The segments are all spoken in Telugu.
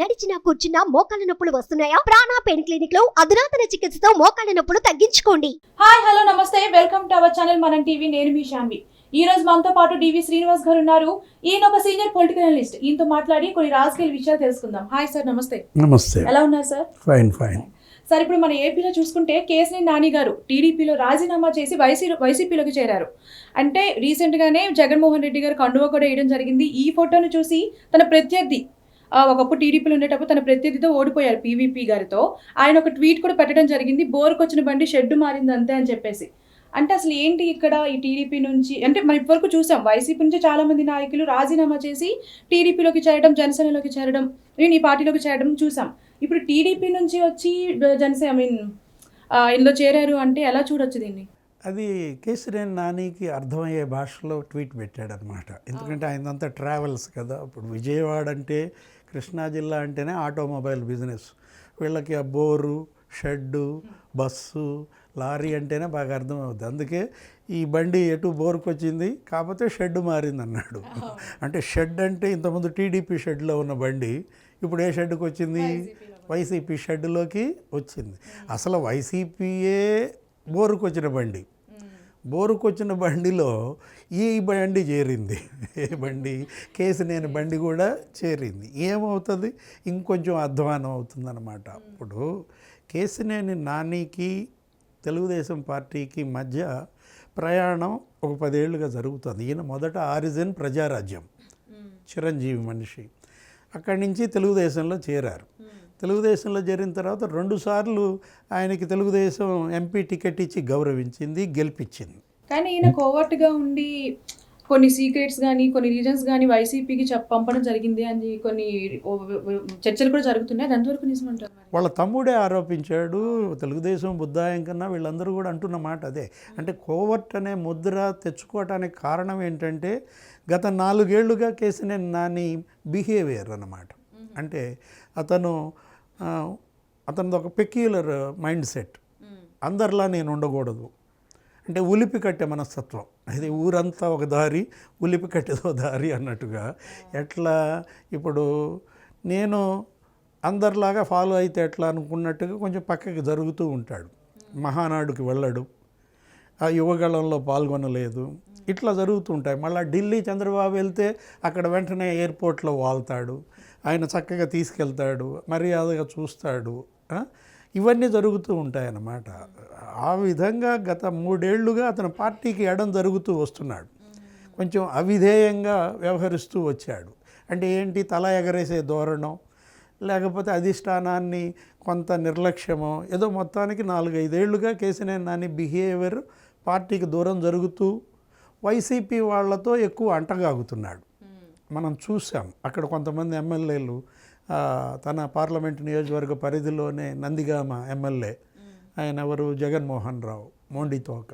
నడిచినా కూర్చున్నా మోకాళ్ళ నొప్పులు వస్తున్నాయా? ప్రాణా పెయిన్ క్లినిక్లో అధునాతన చికిత్సతో మోకాళ్ళ నొప్పులు తగ్గించుకోండి. హాయ్ హలో నమస్తే. Welcome to our channel Manam TV. నేను మీ శాన్వి ఈ రోజు మనతో పాటు డివి శ్రీనివాస్ గారు ఉన్నారు. ఈయన ఒక సీనియర్ పొలిటికల్ అనలిస్ట్. ఈయనతో మాట్లాడి కొన్ని రాజకీయ విషయాలు తెలుసుకుందాం. Hi sir. నమస్తే. నమస్తే. ఎలా ఉన్నారు సార్? Fine fine. సార్ ఇప్పుడు మన ఏపీలో చూసుకుంటే కేసినేని నాని గారు టీడీపీలో రాజీనామా చేసి వైసీ వైసీపీలోకి చేరారు. అంటే రీసెంట్గానే జగన్మోహన్ రెడ్డి గారు కండువా కూడా వేయడం జరిగింది. ఈ ఫోటోను చూసి తన ప్రత్యర్థి ఒకప్పుడు టీడీపీలో ఉండేటప్పుడు తన ప్రత్యర్థితో ఓడిపోయారు పీవీపీ గారితో. ఆయన ఒక ట్వీట్ కూడా పెట్టడం జరిగింది బోర్కు వచ్చిన బండి షెడ్డు మారింది అంతే అని చెప్పేసి. అంటే అసలు ఏంటి ఇక్కడ ఈ టీడీపీ నుంచి? అంటే మనం ఇప్పటివరకు చూసాం వైసీపీ నుంచి చాలా మంది నాయకులు రాజీనామా చేసి టీడీపీలోకి చేరడం జనసేనలోకి చేరడం నేను ఈ పార్టీలోకి చేరడం చూసాం. ఇప్పుడు టీడీపీ నుంచి వచ్చి జనసేన ఐ మీన్ ఇందులో చేరారు అంటే ఎలా చూడొచ్చు దీన్ని? అది కేసీఆర్ నానికి అర్థమయ్యే భాషలో ట్వీట్ పెట్టాడనమాట. ఎందుకంటే ఆయనంతా ట్రావెల్స్ కదా ఇప్పుడు విజయవాడ అంటే కృష్ణా జిల్లా అంటేనే ఆటోమొబైల్ బిజినెస్. వీళ్ళకి ఆ బోరు షెడ్డు బస్సు లారీ అంటేనే బాగా అర్థమవుతుంది అందుకే ఈ బండి ఎటు బోరుకు వచ్చింది కాకపోతే షెడ్ మారింది అన్నాడు అంటే షెడ్ అంటే ఇంతకుముందు టీడీపీ షెడ్లో ఉన్న బండి ఇప్పుడు ఏ షెడ్కి వచ్చింది. వైసీపీ షెడ్లోకి వచ్చింది. అసలు వైసీపీయే బోరుకు వచ్చిన బండి. బోరుకు వచ్చిన బండిలో ఈ బండి చేరింది. ఏ బండి? కేసినేని బండి కూడా చేరింది. ఏమవుతుంది? ఇంకొంచెం అధ్వానం అవుతుందన్నమాట. ఇప్పుడు కేసినేని నానికి తెలుగుదేశం పార్టీకి మధ్య ప్రయాణం ఒక పదేళ్ళుగా జరుగుతుంది. ఈయన మొదట ఆరిజిన్ ప్రజారాజ్యం. చిరంజీవి మనిషి. అక్కడి నుంచి తెలుగుదేశంలో చేరారు. తెలుగుదేశంలో చేరిన తర్వాత రెండుసార్లు ఆయనకి తెలుగుదేశం ఎంపీ టికెట్ ఇచ్చి గౌరవించింది గెలిపించింది. కానీ ఈయన కోవర్ట్గా ఉండి కొన్ని సీక్రెట్స్ కానీ కొన్ని రీజన్స్ కానీ వైసీపీకి పంపడం జరిగింది అని కొన్ని చర్చలు కూడా జరుగుతున్నాయి. అది ఎంతవరకు నిజమంటారు? వాళ్ళ తమ్ముడే ఆరోపించాడు తెలుగుదేశం బుద్ధాయం కన్నా వీళ్ళందరూ కూడా అంటున్న మాట అదే. అంటే కోవర్ట్ అనే ముద్ర తెచ్చుకోవటానికి కారణం ఏంటంటే గత నాలుగేళ్ళుగా కేసినేని నాని బిహేవియర్ అన్నమాట. అంటే అతను అతనిది ఒక పెక్యులర్ మైండ్ సెట్ అందరిలా నేను ఉండకూడదు. అంటే ఉలిపి కట్టే మనస్తత్వం. ఇది ఊరంతా ఒక దారి ఉలిపి కట్టేదో దారి అన్నట్టుగా. ఎట్లా? ఇప్పుడు నేను అందరిలాగా ఫాలో అయితే ఎట్లా అనుకున్నట్టుగా కొంచెం పక్కకి జరుగుతూ ఉంటాడు. మహానాడుకి వెళ్ళడు. ఆ యువగళంలో పాల్గొనలేదు. ఇట్లా జరుగుతూ ఉంటాయి. మళ్ళీ ఢిల్లీ చంద్రబాబు వెళ్తే అక్కడ వెంటనే ఎయిర్పోర్ట్లో వాళ్తాడు. ఆయన చక్కగా తీసుకెళ్తాడు మర్యాదగా చూస్తాడు ఇవన్నీ జరుగుతూ ఉంటాయన్నమాట. ఆ విధంగా గత మూడేళ్ళుగా అతను పార్టీకి ఎడం జరుగుతూ వస్తున్నాడు. కొంచెం అవిధేయంగా వ్యవహరిస్తూ వచ్చాడు. అంటే ఏంటి? తల ఎగరేసే ధోరణం లేకపోతే అధిష్టానాన్ని కొంత నిర్లక్ష్యమో ఏదో మొత్తానికి నాలుగైదేళ్ళుగా కేసినేని నాని బిహేవియర్ పార్టీకి దూరం జరుగుతూ వైసీపీ వాళ్ళతో ఎక్కువ అంటగాగుతున్నాడు. మనం చూసాం. అక్కడ కొంతమంది ఎమ్మెల్యేలు తన పార్లమెంట్ నియోజకవర్గ పరిధిలోనే నందిగామ ఎమ్మెల్యే. ఆయన ఎవరు? జగన్మోహన్ రావు మోండితోక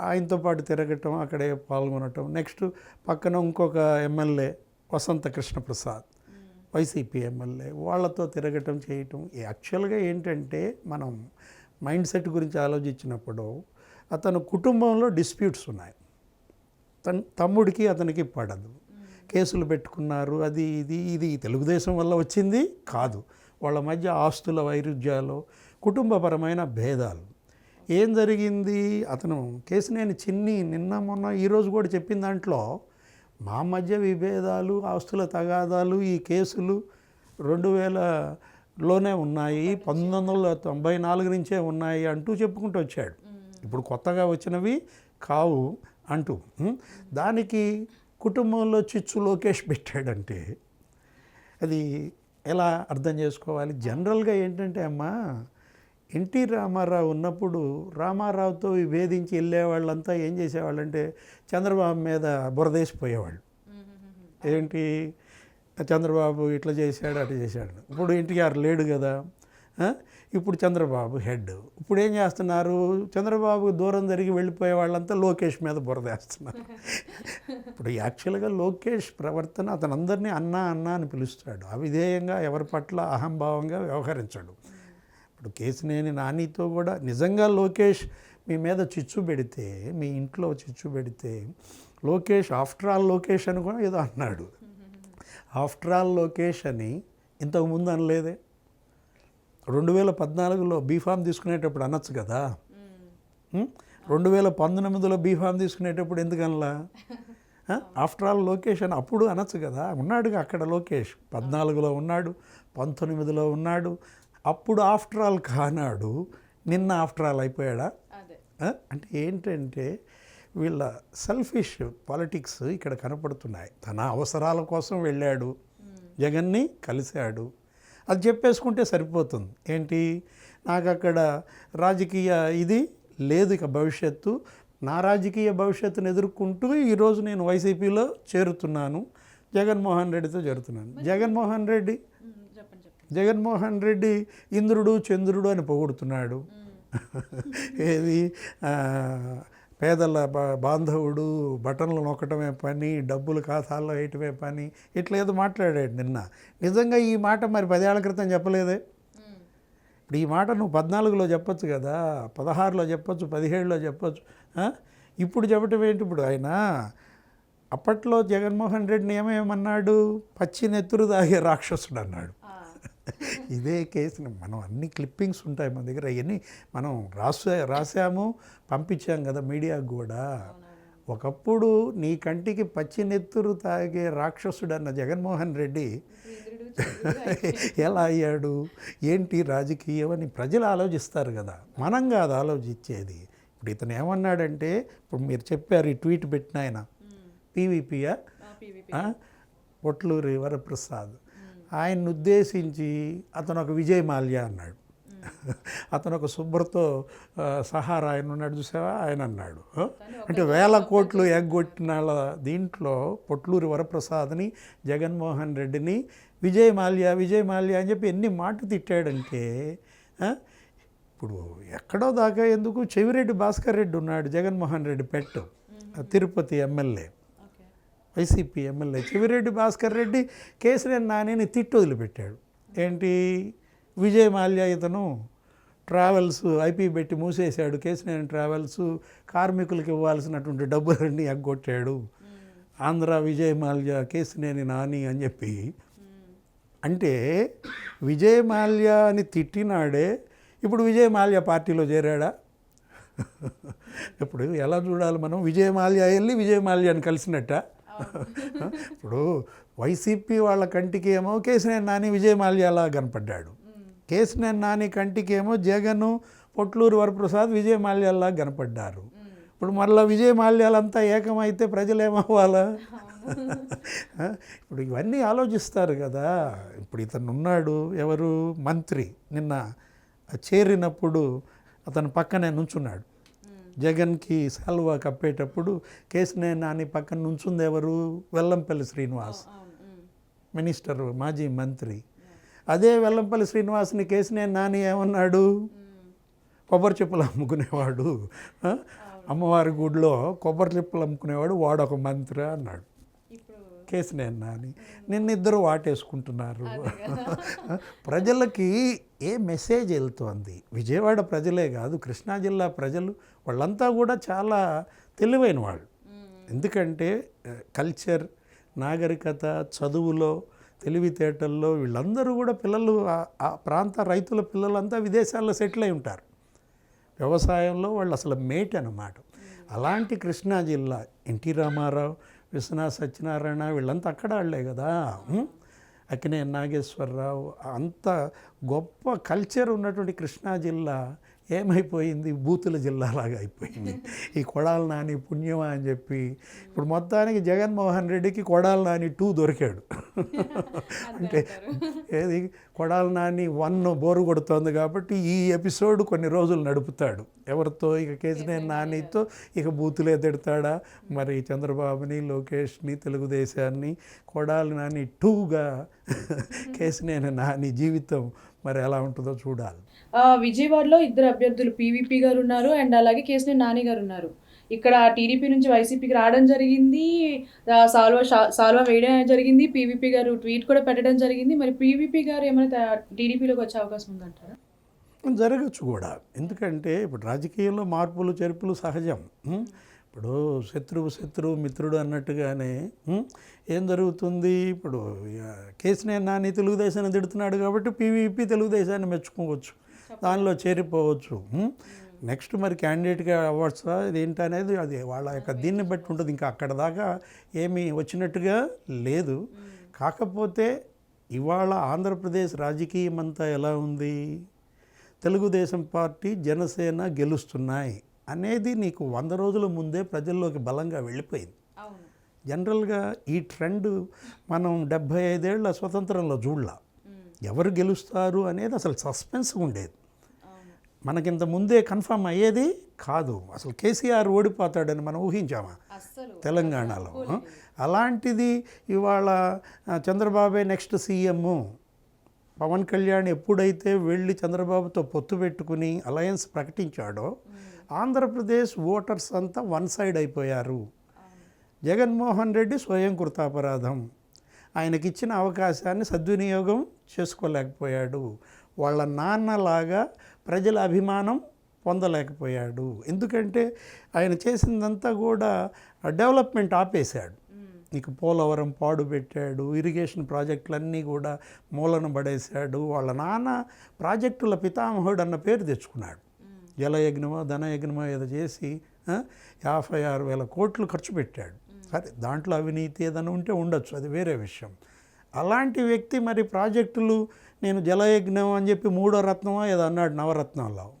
ఆయనతో పాటు తిరగటం అక్కడే పాల్గొనటం. నెక్స్ట్ పక్కన ఇంకొక MLA Vasantha Krishnaprasad YCP MLA. వాళ్ళతో తిరగటం చేయటం. యాక్చువల్గా ఏంటంటే మనం మైండ్ సెట్ గురించి ఆలోచించినప్పుడు అతను కుటుంబంలో డిస్ప్యూట్స్ ఉన్నాయి. తన్ తమ్ముడికి అతనికి పడదు. కేసులు పెట్టుకున్నారు అది ఇది ఇది తెలుగుదేశం వల్ల వచ్చింది? కాదు. వాళ్ళ మధ్య ఆస్తుల వైరుధ్యాలు కుటుంబపరమైన భేదాలు. ఏం జరిగింది? అతను కేసునేని చిన్ని నిన్న మొన్న ఈరోజు కూడా చెప్పిన దాంట్లో మా మధ్య విభేదాలు ఆస్తుల తగాదాలు ఈ కేసులు రెండు వేలలోనే ఉన్నాయి పంతొమ్మిది వందల తొంభై నాలుగు నుంచే ఉన్నాయి అంటూ చెప్పుకుంటూ వచ్చాడు. ఇప్పుడు కొత్తగా వచ్చినవి కావు అంటూ? దానికి కుటుంబంలో చిచ్చు లోకేష్ పెట్టాడంటే అది ఎలా అర్థం చేసుకోవాలి? జనరల్గా ఏంటంటే అమ్మా ఎన్టీ రామారావు ఉన్నప్పుడు రామారావుతో విభేదించి వెళ్ళే వాళ్ళంతా ఏం చేసేవాళ్ళంటే చంద్రబాబు మీద బురదేసిపోయేవాళ్ళు. ఏంటి? చంద్రబాబు ఇట్లా చేశాడు అట్లా చేశాడు. ఇప్పుడు ఎన్టీఆర్ లేడు కదా? ఇప్పుడు చంద్రబాబు హెడ్. ఇప్పుడు ఏం చేస్తున్నారు? చంద్రబాబు దూరం జరిగి వెళ్ళిపోయే వాళ్ళంతా లోకేష్ మీద బురదేస్తున్నారు ఇప్పుడు యాక్చువల్గా లోకేష్ ప్రవర్తన అతను అందరినీ అన్నా అన్నా అని పిలుస్తాడు. అవిధేయంగా ఎవరి పట్ల అహంభావంగా వ్యవహరించడు. ఇప్పుడు కేసినేని నానితో కూడా నిజంగా లోకేష్ మీ మీద చిచ్చు పెడితే మీ ఇంట్లో చిచ్చు పెడితే లోకేష్ ఆఫ్టర్ ఆల్ లోకేష్ అని కూడా ఏదో అన్నాడు. ఆఫ్టర్ ఆల్ లోకేష్ అని ఇంతకుముందు అనలేదే. రెండు వేల పద్నాలుగులో బీఫామ్ తీసుకునేటప్పుడు అనొచ్చు కదా? రెండు వేల పంతొమ్మిదిలో బీఫామ్ తీసుకునేటప్పుడు ఎందుకు అనలా ఆఫ్టర్ ఆల్ లోకేష్ అని అప్పుడు అనొచ్చు కదా. ఉన్నాడుగా అక్కడ లోకేష్. పద్నాలుగులో ఉన్నాడు పంతొమ్మిదిలో ఉన్నాడు అప్పుడు ఆఫ్టర్ ఆల్ కానాడు నిన్న ఆఫ్టర్ ఆల్ అయిపోయాడా? అంటే ఏంటంటే వీళ్ళ సెల్ఫిష్ పాలిటిక్స్ ఇక్కడ కనపడుతున్నాయి. తన అవసరాల కోసం వెళ్ళాడు. జగన్ని కలిశాడు. అది చెప్పేసుకుంటే సరిపోతుంది. ఏంటి? నాకు అక్కడ రాజకీయ ఇది లేదు ఇక భవిష్యత్తు. నా రాజకీయ భవిష్యత్తును ఎదుర్కొంటూ ఈరోజు నేను వైసీపీలో చేరుతున్నాను. జగన్మోహన్ రెడ్డితో చేరుతున్నాను. జగన్మోహన్ రెడ్డి జగన్మోహన్ రెడ్డి ఇంద్రుడు చంద్రుడు అని పొగుడుతున్నాడు. ఏది? పేదల బా- బాంధవుడు బటన్లు నొక్కటమే పని డబ్బులు కాసాల్లో వేయటమే పని ఇట్లా ఏదో మాట్లాడాడు నిన్న. నిజంగా ఈ మాట మరి పదేళ్ళ క్రితం చెప్పలేదే? ఇప్పుడు ఈ మాట నువ్వు పద్నాలుగులో చెప్పొచ్చు కదా పదహారులో చెప్పొచ్చు పదిహేడులో చెప్పొచ్చు ఇప్పుడు చెప్పటం ఏంటి ఇప్పుడు ఆయన? అప్పట్లో జగన్మోహన్ రెడ్డిని ఏమేమన్నాడు పచ్చి నెత్తురు తాగే రాక్షసుడు అన్నాడు. ఇదే కేసుని మనం అన్ని క్లిప్పింగ్స్ ఉంటాయి మన దగ్గర. అవన్నీ మనం రాసా రాసాము పంపించాం కదా మీడియాకు కూడా. ఒకప్పుడు నీ కంటికి పచ్చి నెత్తురు తాగే రాక్షసుడు అన్న జగన్మోహన్ రెడ్డి ఎలా అయ్యాడు? ఏంటి రాజకీయం అని ప్రజలు ఆలోచిస్తారు కదా. మనం కాదు ఆలోచించేది. ఇప్పుడు ఇతను ఏమన్నాడంటే ఇప్పుడు మీరు చెప్పారు ఈ ట్వీట్ పెట్టిన ఆయన. పీవీపీయా. పొట్లూరి వరప్రసాద్. ఆయన్ని ఉద్దేశించి అతను ఒక విజయ్ మాల్యా అన్నాడు. అతను ఒక శుభ్రతో ఆ, సహారా ఆయన ఉన్నాడు చూసావా ఆయన అన్నాడు? అంటే వేల కోట్లు ఎగ్గొట్టిన దీంట్లో పొట్లూరి వరప్రసాద్ని జగన్మోహన్ రెడ్డిని విజయ్ మాల్యా విజయ్ మాల్యా అని చెప్పి ఎన్ని మాట తిట్టాడంటే? ఇప్పుడు ఎక్కడో దాకా ఎందుకు చెవిరెడ్డి భాస్కర్ రెడ్డి ఉన్నాడు జగన్మోహన్ రెడ్డి పెట్టు. Tirupati MLA. YCP MLA Chevireddy Bhaskar Reddy KCR నానిని తిట్టు వదిలిపెట్టాడు. ఏంటి? విజయ్ మాల్యా ఇతను ట్రావెల్స్ ఐపీ పెట్టి మూసేశాడు. కేసీఆర్ ట్రావెల్స్ కార్మికులకు ఇవ్వాల్సినటువంటి డబ్బులన్నీ ఎగ్గొట్టాడు. ఆంధ్ర విజయ్ మాల్యా కేసినేని నాని అని చెప్పి. అంటే విజయ్ మాల్యా అని తిట్టినాడే ఇప్పుడు విజయ్ మాల్యా పార్టీలో చేరాడా? ఇప్పుడు ఎలా చూడాలి మనం? విజయ్ మాల్యా వెళ్ళి విజయ్ మాల్యాని కలిసినట్ట? ఇప్పుడు వైసీపీ వాళ్ళ కంటికి ఏమో కేసినేని నాని విజయ్ మాల్యాలా కనపడ్డాడు. కేసినేని నాని కంటికి ఏమో జగన్ పొట్లూరు వరప్రసాద్ విజయ్ మాల్యాలా కనపడ్డారు. ఇప్పుడు మళ్ళీ విజయ్ మాల్యాలంతా ఏకమైతే ప్రజలు ఏమవ్వాలా ఆ, ఇప్పుడు ఇవన్నీ ఆలోచిస్తారు కదా. ఇప్పుడు ఇతను ఉన్నాడు ఎవరు? మంత్రి. నిన్న చేరినప్పుడు అతను పక్కనే నుంచున్నాడు. జగన్కి సెల్వా కప్పేటప్పుడు కేసినే నాని పక్కన నుంచుంది ఎవరు? వెల్లంపల్లి శ్రీనివాస్. మినిస్టర్ మాజీ మంత్రి. అదే వెల్లంపల్లి శ్రీనివాస్ని కేసినే నాని ఏమన్నాడు? కొబ్బరి చెప్పులు అమ్ముకునేవాడు? అమ్మవారి గుడిలో కొబ్బరి చెప్పులు అమ్ముకునేవాడు. వాడొక మంత్రి అన్నాడు. కేసినే నాని నిన్నిద్దరు వాటేసుకుంటున్నారు. ప్రజలకి ఏ మెసేజ్ వెళ్తోంది? విజయవాడ ప్రజలే కాదు కృష్ణా జిల్లా ప్రజలు వాళ్ళంతా కూడా చాలా తెలివైన వాళ్ళు. ఎందుకంటే కల్చర్ నాగరికత చదువులో తెలివితేటల్లో వీళ్ళందరూ కూడా పిల్లలు ఆ- ఆ ప్రాంత రైతుల పిల్లలంతా విదేశాల్లో సెటిల్ అయి ఉంటారు. వ్యవసాయంలో వాళ్ళు అసలు మేట్ అన్నమాట అలాంటి కృష్ణా జిల్లా ఎన్టీ రామారావు విశ్వనాథ సత్యనారాయణ వీళ్ళంతా అక్కడ వాళ్ళే కదా అక్కినే నాగేశ్వరరావు అంత గొప్ప కల్చర్ ఉన్నటువంటి కృష్ణా జిల్లా ఏమైపోయింది? బూతుల జిల్లాలాగా అయిపోయింది. ఈ కొడాల నాని పుణ్యమా అని చెప్పి ఇప్పుడు మొత్తానికి జగన్మోహన్ రెడ్డికి కొడాల నాని టూ దొరికాడు. అంటే ఏది? కొడాల నాని వన్ బోరు కొడుతోంది కాబట్టి ఈ ఎపిసోడ్ కొన్ని రోజులు నడుపుతాడు. ఎవరితో? ఇక కేసినేని నానితో ఇక బూతులే తిడతాడా? మరి చంద్రబాబుని లోకేష్ని తెలుగుదేశాన్ని కొడాలి నాని టూగా కేసినేని నాని జీవితం మరి ఎలా ఉంటుందో చూడాలి. విజయవాడలో ఇద్దరు అభ్యర్థులు పీవీపీ గారు ఉన్నారు అండ్ అలాగే కేసినేని నాని గారు ఉన్నారు. ఇక్కడ టీడీపీ నుంచి వైసీపీకి రావడం జరిగింది. సాల్వా సాల్వా వేయడం జరిగింది. పీవీపీ గారు ట్వీట్ కూడా పెట్టడం జరిగింది. మరి పీవీపీ గారు ఏమైనా టీడీపీలోకి వచ్చే అవకాశం ఉందంటారా? జరగచ్చు కూడా. ఎందుకంటే ఇప్పుడు రాజకీయంలో మార్పులు చేర్పులు సహజం? ఇప్పుడు శత్రువు శత్రువు మిత్రుడు అన్నట్టుగానే ఏం జరుగుతుంది? ఇప్పుడు కేసీఆర్ నాని తెలుగుదేశాన్ని తిడుతున్నాడు కాబట్టి పీవీపీ తెలుగుదేశాన్ని మెచ్చుకోవచ్చు దానిలో చేరిపోవచ్చు. నెక్స్ట్ మరి క్యాండిడేట్గా అవ్వచ్చా? ఇదేంటి అనేది అది వాళ్ళ యొక్క దీన్ని బట్టి ఉంటుంది. ఇంకా అక్కడ దాకా ఏమీ వచ్చినట్టుగా లేదు. కాకపోతే ఇవాళ ఆంధ్రప్రదేశ్ రాజకీయం అంతా ఎలా ఉంది? తెలుగుదేశం పార్టీ జనసేన గెలుస్తున్నాయి. అనేది నీకు వంద రోజుల ముందే ప్రజల్లోకి బలంగా వెళ్ళిపోయింది. జనరల్గా ఈ ట్రెండ్ మనం డెబ్భై ఐదేళ్ళ స్వతంత్రంలో చూడలా. ఎవరు గెలుస్తారు అనేది అసలు సస్పెన్స్ ఉండేది. మనకింత ముందే కన్ఫర్మ్ అయ్యేది కాదు. అసలు కేసీఆర్ ఓడిపోతాడని మనం ఊహించామా? తెలంగాణలో. అలాంటిది ఇవాళ చంద్రబాబే నెక్స్ట్ సీఎం పవన్ కళ్యాణ్ ఎప్పుడైతే వెళ్ళి చంద్రబాబుతో పొత్తు పెట్టుకుని అలయన్స్ ప్రకటించాడో ఆంధ్రప్రదేశ్ ఓటర్స్ అంతా వన్ సైడ్ అయిపోయారు. జగన్మోహన్ రెడ్డి స్వయం కృతాపరాధం. ఆయనకిచ్చిన అవకాశాన్ని సద్వినియోగం చేసుకోలేకపోయాడు. వాళ్ళ నాన్నలాగా ప్రజల అభిమానం పొందలేకపోయాడు. ఎందుకంటే ఆయన చేసిందంతా కూడా డెవలప్మెంట్ ఆపేశాడు. నీకు పోలవరం పాడు పెట్టాడు ఇరిగేషన్ ప్రాజెక్టులన్నీ కూడా మూలన పడేశాడు వాళ్ళ నాన్న ప్రాజెక్టుల పితామహుడు అన్న పేరు తెచ్చుకున్నాడు. జలయజ్ఞమో ధనయజ్ఞమో ఏదో చేసి యాభై ఆరు వేల కోట్లు ఖర్చు పెట్టాడు. సరే దాంట్లో అవినీతి ఏదైనా ఉంటే ఉండొచ్చు అది వేరే విషయం. అలాంటి వ్యక్తి మరి ప్రాజెక్టులు నేను జలయజ్ఞం అని చెప్పి మూడో రత్నమో ఏదో అన్నాడు నవరత్నంలో.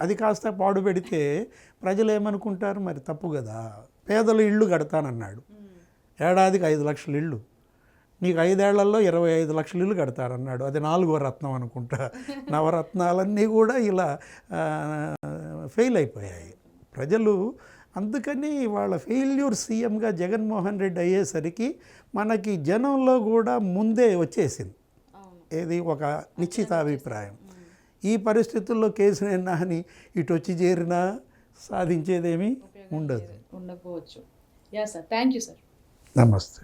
అది కాస్త పాడు పెడితే ప్రజలు ఏమనుకుంటారు? మరి తప్పు కదా. పేదలు ఇళ్ళు కడతానన్నాడు. ఏడాదికి ఐదు లక్షల ఇళ్ళు. నీకు ఐదేళ్ళలో ఇరవై ఐదు లక్షల ఇల్లు కడతారన్నాడు. అది నాలుగో రత్నం అనుకుంటా. నవరత్నాలన్నీ కూడా ఇలా ఫెయిల్ అయిపోయాయి. ప్రజలు అందుకని వాళ్ళ ఫెయిల్యూర్ సీఎంగా జగన్మోహన్ రెడ్డి అయ్యేసరికి మనకి జనంలో కూడా ముందే వచ్చేసింది. ఏది ఒక నిశ్చితాభిప్రాయం. ఈ పరిస్థితుల్లో కేసు నాని ఇటు వచ్చి చేరినా సాధించేదేమీ ఉండదు. ఉండకపోవచ్చు. Yeah sir thank you sir నమస్తే.